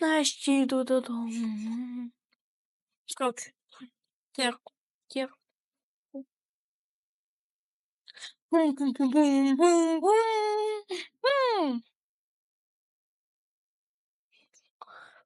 Нарешті йду додому. Коротше, терку, терку. Бум-бум-бум-бум-бум-бум.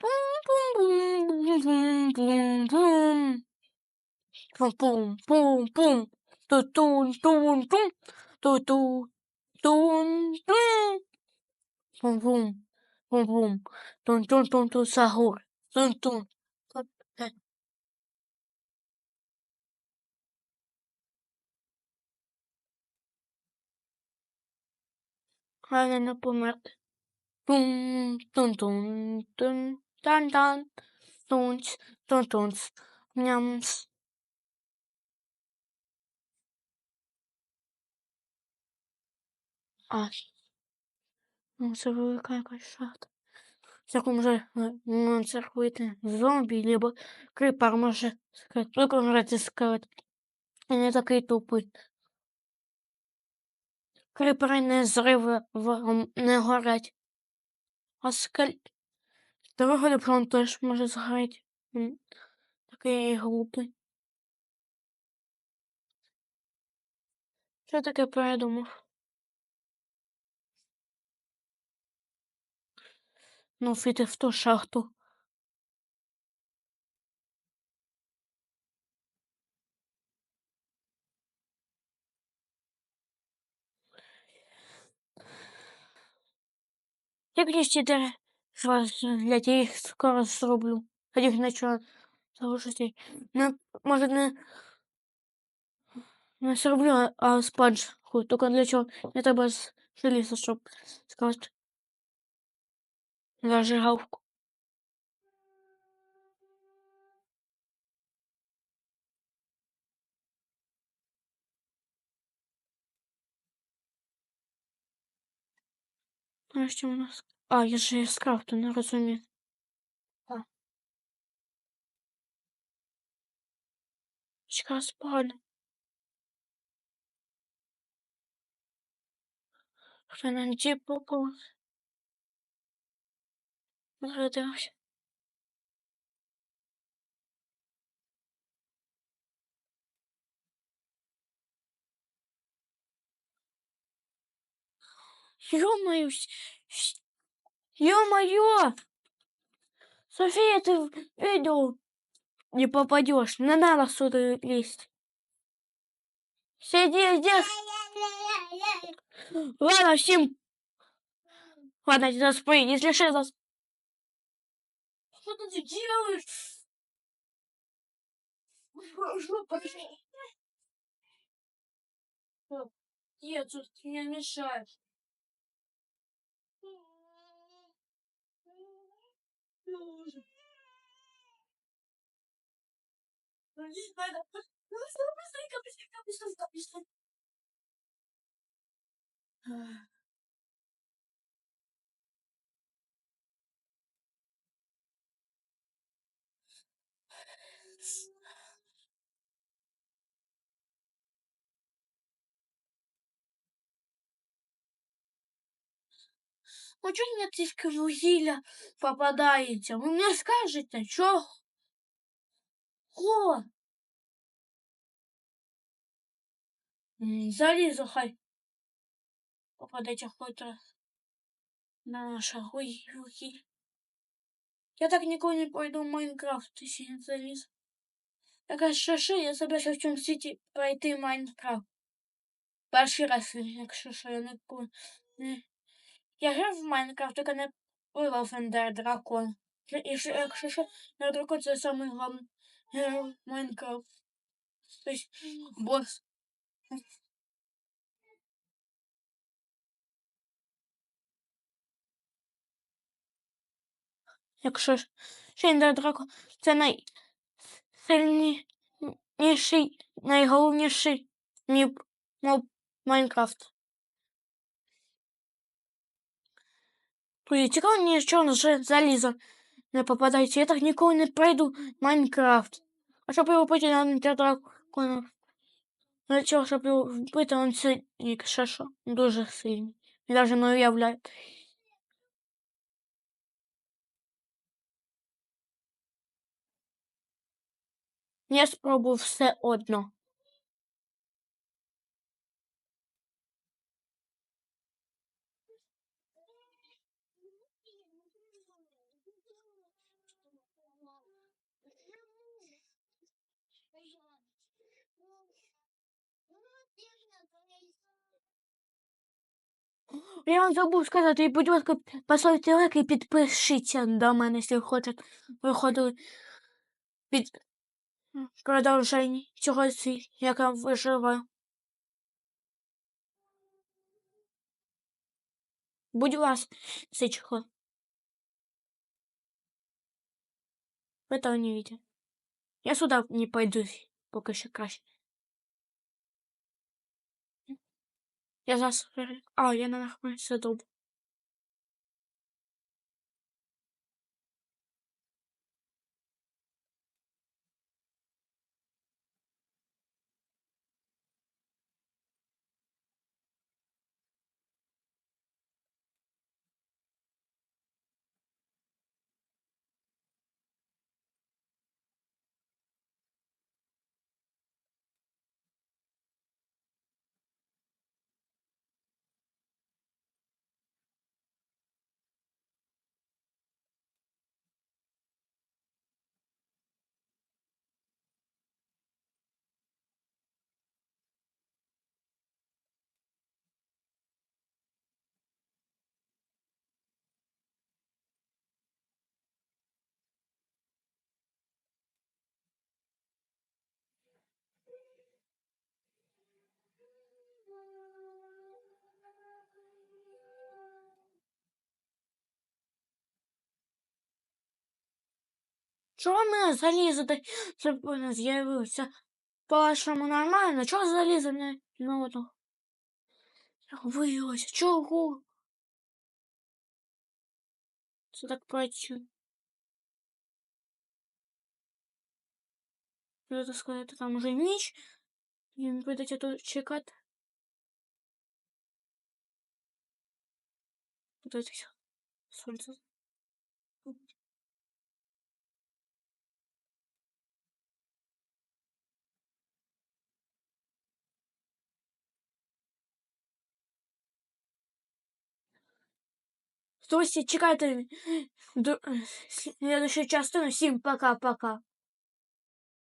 Бум-бум-бум-бум-бум-бум. Пум-пум-пум-пум. Ту-тун-тун-тун. Ту-ту-тун-тун. Пум-пум. Vroom vroom. Toon toon toon toon sahur. Toon toon. Hala na pumak. Tum tum tum tum tan tan. Tunts tum tunts. Nyams. Awesome. Ну, це велика якась шахта. Як може ну, це робити зомбі, либо крипер може виконати скелет. І не такий тупий. Крипери не зриви не горять. А скель... Дорога до теж може згоріти. Такий глупий. Що таке передумав? Ну, фіти в ту шахту. Як я ще дерева для їх скоро зроблю. Тоді нічого залишиться. Не, може не, не зроблю, а спанчку. Тільки для чого не треба з желіза, щоб сказати. Зажигалку. А що у нас? А, я же скрафту, не розумію. А. Чекай, спальня. Хто на ді попав? Згадався. Ё-моё! Ё-моё! София, ты видел? Не попадешь. Не надо сюда лезть. Сиди здесь. Ладно, всем. Ладно, заспой, если что, зас... Что ты делаешь? Нет, тут не мешаешь. Надо. Ну, что, быстренько, быстренько, быстренько, быстренько. Ну чого мені тільки вугілля попадається? Ви мені скажете, чого? О! Залізо хай попадеться хоч раз на наше вугілля. Я так ніколи не пройду в Майнкрафт, якщо не заліз. Така що я собираюся в цьому світі пройти Майнкрафт. Перший раз, якщо що, я не... Я грав в Майнкрафт, тільки не вирвав Ендер Дракон. І якщо що, Ендер Дракон це самий головний герой Майнкрафт. Тобто босс. Якщо ж Ендер Дракон це найсильніший, найголовніший міб моб Майнкрафт. Ой, цікаво, нічого вже залізо не попадається. Я так ніколи не пройду Майнкрафт. А щоб його вбити, нам для дракона. Для чого, щоб його вбити, він сильний, ще що. Дуже сильний. Я навіть не уявляю. Я спробую все одно. Я вам забув сказати, будь ласка, поставте лайк і підпишіться до мене, якщо хочете виходили під продовження цього світу, як я виживаю. Будь ласка, сичко. Вы этого не видите. Я сюда не пойду, пока еще краще. Я зараз... А, я на нахмурився Чого в мене залізо та це не з'явився? По-вашому нормально? Чого залізо не ну, то виявилося? Чого? Це так працює. Треба сказати, там уже ніч. І прийдеться тут чекати. Подивитися. Сонце. Друзі, чекайте до следующую частину. Всім пока-пока.